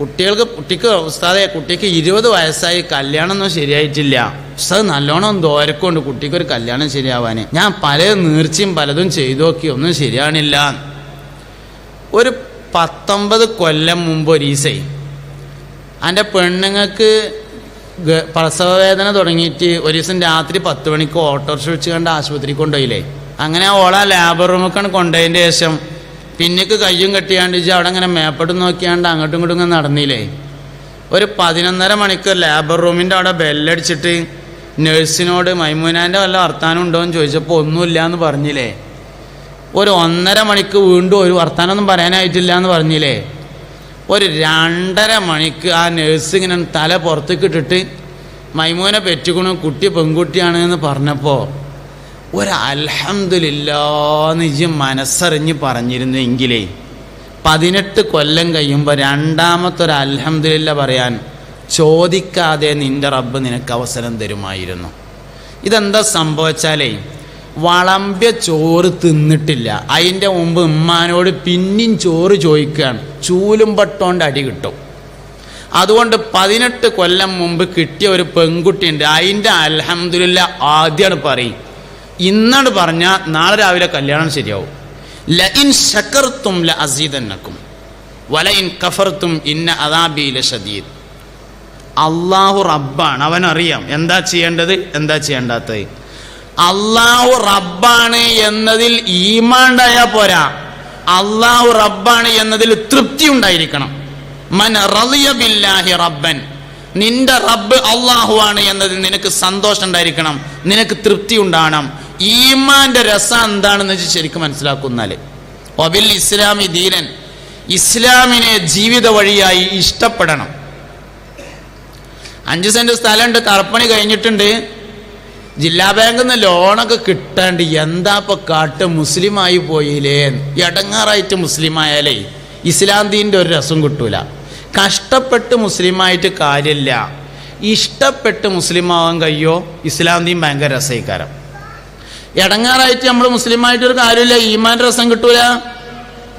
കുട്ടികൾക്ക് കുട്ടിക്ക് ഉസ്താദെ കുട്ടിക്ക് ഇരുപത് വയസ്സായി കല്യാണമൊന്നും ശരിയായിട്ടില്ല. ഉസ്താദ് നല്ലോണം ദോരക്കുണ്ട് കുട്ടിക്ക് ഒരു കല്യാണം ശരിയാവാന്. ഞാൻ പല നീർച്ചയും പലതും ചെയ്തു നോക്കി ഒന്നും ശരിയാണില്ല ഒരു പത്തൊമ്പത് കൊല്ലം മുമ്പ് ഒരു ഈസൈ എന്റെ പെണ്ണുങ്ങൾക്ക് പ്രസവ വേദന തുടങ്ങിയിട്ട് ഒരു ദിവസം രാത്രി പത്ത് മണിക്ക് ഓട്ടോറിക്ഷ വെച്ച് കണ്ട് ആശുപത്രിക്ക് കൊണ്ടുപോയില്ലേ. അങ്ങനെ ഓളെ ലാബർ റൂമൊക്കെയാണ് കൊണ്ടുപോയതിന്റെ ശേഷം പിന്നേക്ക് കയ്യും കെട്ടിയാണ്ട് ഇജ്ജ് അവിടെ ഇങ്ങനെ മേപ്പെട്ട് നോക്കിയാണ്ട് അങ്ങോട്ടും ഇങ്ങോട്ടും ഇങ്ങനെ നടന്നില്ലേ? ഒരു പതിനൊന്നര മണിക്കൂർ ലേബർ റൂമിന്റെ അവിടെ ബെല്ലടിച്ചിട്ട് നഴ്സിനോട് മൈമൂനാന്റെ വല്ല വർത്താനം ഉണ്ടോ എന്ന് ചോദിച്ചപ്പോൾ ഒന്നുമില്ല എന്ന് പറഞ്ഞില്ലേ? ഒരു ഒന്നര മണിക്ക് വീണ്ടും ഒരു വർത്താനമൊന്നും പറയാനായിട്ടില്ല എന്ന് പറഞ്ഞില്ലേ? ഒരു രണ്ടര മണിക്ക് ആ നഴ്സ് ഇങ്ങനെ തല പുറത്തേക്ക് ഇട്ടിട്ട് മൈമൂനെ പെറ്റുക്കണു കുട്ടി പെൺകുട്ടിയാണ് എന്ന് പറഞ്ഞപ്പോൾ ഒരു അൽഹംദുലില്ലാന്ന് ഇജ്ജ് മനസ്സറിഞ്ഞ് പറഞ്ഞിരുന്നെങ്കിലേ പതിനെട്ട് കൊല്ലം കഴിയുമ്പോൾ രണ്ടാമത്തെ ഒരു അലഹമില്ല പറയാൻ ചോദിക്കാതെ നിന്റെ റബ്ബ് നിനക്ക് അവസരം തരുമായിരുന്നു. ഇതെന്താ സംഭവിച്ചാലേ വളമ്പ്യ ചോറ് തിന്നിട്ടില്ല. അതിന്റെ മുമ്പ് ഉമ്മാനോട് പിന്നെയും ചോറ് ചോദിക്കുകയാണ് ചൂലും പട്ടോണ്ട് അടി കിട്ടും. അതുകൊണ്ട് പതിനെട്ട് കൊല്ലം മുമ്പ് കിട്ടിയ ഒരു പെൺകുട്ടിയുണ്ട്. അതിന്റെ അലഹമില്ല ആദ്യമാണ് പറയും. ഇന്നാണ് പറഞ്ഞാൽ നാളെ രാവിലെ കല്യാണം ശരിയാവും. ല ഇൻ ശക്കർത്തും ല അസീതന്നക്കും വല ഇൻ കഫർത്തും ഇന്ന അദാബിയിലെ ഷദീദ് അള്ളാഹു റബ്ബാണ് അവനറിയാം. എന്താ ചെയ്യേണ്ടത്? എന്താ ചെയ്യേണ്ടാത്തത്? അള്ളാഹു റബ്ബാണ് എന്നതിൽ ഈമാണ്ടായാൽ പോരാ. അള്ളാഹു റബ്ബാണ് എന്നതിൽ തൃപ്തി ഉണ്ടായിരിക്കണം. മൻ റളിയ ബില്ലാഹി റബ്ബൻ. നിന്റെ റബ്ബ് അള്ളാഹു ആണ് എന്നതിൽ നിനക്ക് സന്തോഷം ഉണ്ടായിരിക്കണം. നിനക്ക് തൃപ്തി ഉണ്ടാകണം ഈമാന്റെ രസം എന്താണെന്ന് വെച്ച് ശരിക്കും മനസ്സിലാക്കുന്നാൽ ഒബിൽ ഇസ്ലാമി ദീനൻ ഇസ്ലാമിനെ ജീവിത വഴിയായി ഇഷ്ടപ്പെടണം. അഞ്ച് സെന്റ് സ്ഥലമുണ്ട് തറപ്പണി കഴിഞ്ഞിട്ടുണ്ട്. ജില്ലാ ബാങ്കിൽ നിന്ന് ലോണൊക്കെ കിട്ടാണ്ട് എന്താ ഇപ്പൊ കാട്ട് മുസ്ലിമായി പോയില്ലേ? എടങ്ങാറായിട്ട് മുസ്ലിമായാലേ ഇസ്ലാം ദീന്റെ ഒരു രസം കിട്ടൂല. കഷ്ടപ്പെട്ട് മുസ്ലിമായിട്ട് കാര്യമില്ല. ഇഷ്ടപ്പെട്ട് മുസ്ലിമാവാൻ കഴിയോ? ഇസ്ലാം ദീൻ ഭയങ്കര രസയിക്കാരം എടങ്ങാറായിട്ട് നമ്മൾ മുസ്ലിമായിട്ടൊരു കാര്യമില്ല. ഈമാൻ രസം കിട്ടൂല.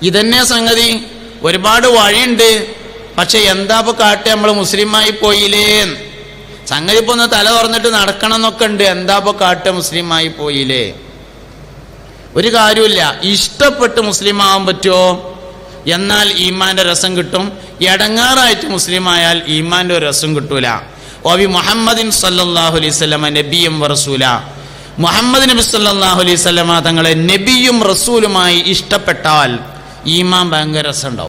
ഇതന്നെ സംഗതി. ഒരുപാട് വഴിയുണ്ട്. പക്ഷെ എന്താ ഇപ്പൊ കാട്ടി നമ്മൾ മുസ്ലിമായി പോയില്ലേ? സംഗതി ഇപ്പൊ ഒന്ന് തല തുറന്നിട്ട് നടക്കണം എന്നൊക്കെ ഉണ്ട്. എന്താ ഇപ്പൊ മുസ്ലിം മുസ്ലിമായി പോയില്ലേ? ഒരു കാര്യമില്ല. ഇഷ്ടപ്പെട്ട് മുസ്ലിം ആവാൻ പറ്റുമോ? എന്നാൽ ഈമാന്റെ രസം കിട്ടും. എടങ്ങാറായിട്ട് മുസ്ലിം ആയാൽ ഈമാന്റെ ഒരു രസം കിട്ടൂല. ഓബി മുഹമ്മദിൻ സല്ലല്ലാഹു അലൈഹി സ്വലമ നബിയും റസൂല. മുഹമ്മദ് നബി സല്ലല്ലാഹു അലൈഹി സ്വലമ തങ്ങളെ നബിയും റസൂലുമായി ഇഷ്ടപ്പെട്ടാൽ ഈമാൻ ഭയങ്കര രസം ഉണ്ടാവും